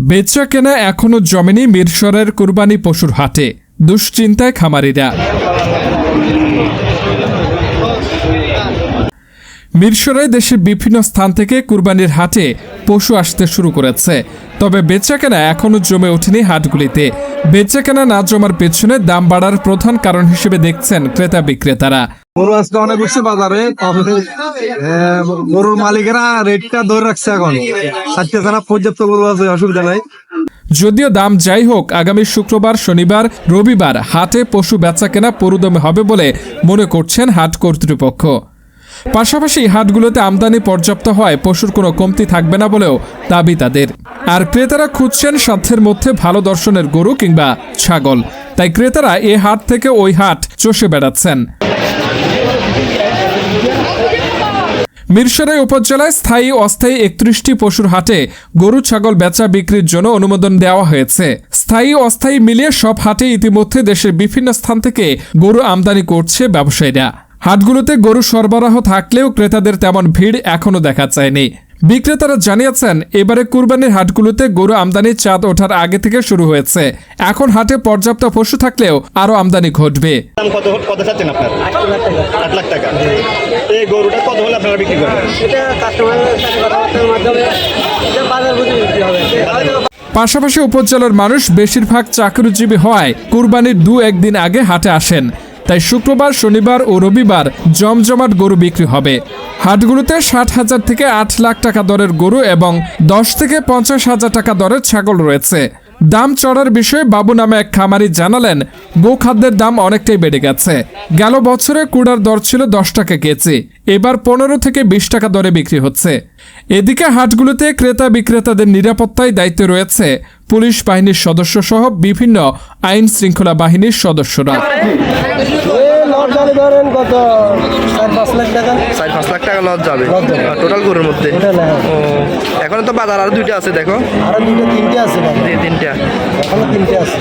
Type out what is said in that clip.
বেচা কেনা এখনও জমেনি মিরসরের কুরবানি পশুর হাটে। দুশ্চিন্তায় খামারিরা। মিরসরে দেশের বিভিন্ন স্থান থেকে কুরবানির হাটে পশু আসতে শুরু করেছে। তবে বেচাকেনা এখনও জমে ওঠেনি হাটগুলিতে। বেচাকেনা না জমার পেছনে দাম বাড়ার প্রধান কারণ হিসেবে দেখছেন ক্রেতা বিক্রেতারা। গরু আজকে অনেক উঠছে বাজারে তবে গরুর মালিকেরা রেটটা ধরে রাখছে এখন। ছাড়া পর্যাপ্ত গরু আছে অসুবিধা নাই। যদিও দাম যাই হোক আগামী শুক্রবার শনিবার রবিবার হাটে পশু বেচাকেনা পুরোদমে হবে বলে মনে করছেন হাট কর্তৃপক্ষ। পাশাপাশি হাটগুলোতে আমদানি পর্যাপ্ত হওয়ায় পশুর কোনো কমতি থাকবে না বলেও দাবি তাদের। আর ক্রেতারা খুঁজছেন সাধ্যের মধ্যে ভালো দর্শনের গরু কিংবা ছাগল। তাই ক্রেতারা এ হাট থেকে ওই হাট চষে বেড়াচ্ছেন। মিরসরাই উপজেলায় স্থায়ী অস্থায়ী একত্রিশটি পশুর হাটে গরু ছাগল বেচা বিক্রির জন্য অনুমোদন দেওয়া হয়েছে। স্থায়ী অস্থায়ী মিলিয়ে সব হাটে ইতিমধ্যে দেশের বিভিন্ন স্থান থেকে গরু আমদানি করছে ব্যবসায়ীরা। হাটগুলোতে গরু সরবরাহ থাকলেও ক্রেতাদের তেমন ভিড় এখনও দেখা যায়নি। বিক্রেতারা জানিয়েছেন এবারে কুরবানির হাটগুলোতে গরু আমদানির চাঁদ ওঠার আগে থেকে শুরু হয়েছে। এখন হাটে পর্যাপ্ত পশু থাকলেও আরও আমদানি ঘটবে। দাম কত কত চাচ্ছেন আপনার? আট লাখ টাকা। এই গরুটা কত হলে আপনারা বিক্রি করবেন? এটা কাস্টমারের সাথে কথাবার্তার মাধ্যমে এটা বাজার বুঝে বিক্রি হবে। হয়তো পাশাপাশি উপজেলার মানুষ বেশিরভাগ চাকরিজীবী হওয়ায় কুরবানির দু একদিন আগে হাটে আসেন। তাই শুক্রবার, শনিবার ও রবিবার জমজমাট গরু বিক্রি হবে। হাটগুলোতে ষাট হাজার থেকে আট লাখ টাকা দরের গরু এবং দশ থেকে পঞ্চাশ হাজার টাকা দরের ছাগল রয়েছে। দাম চড়ার বিষয়ে বাবু নামে এক খামারি জানালেন গোখাদ্যের দাম অনেকটাই বেড়ে গেছে। গেল বছরে কুড়ার দর ছিল দশ টাকা কেজি, এবার পনেরো থেকে বিশ টাকা দরে বিক্রি হচ্ছে। এদিকে হাটগুলোতে ক্রেতা বিক্রেতাদের নিরাপত্তায় দায়িত্বে রয়েছে পুলিশ বাহিনীর সদস্য সহ বিভিন্ন আইন শৃঙ্খলা বাহিনীর সদস্যরা। লট জানি ধরেন কত? চার পাঁচ লাখ টাকা? চার পাঁচ লাখ টাকা লস যাবে টোটাল গরুর মধ্যে? ও এখন তো বাজার আরও দুইটা আছে দেখো। আরও তিনটে আছে তিনটা। এখনও তিনটে আছে।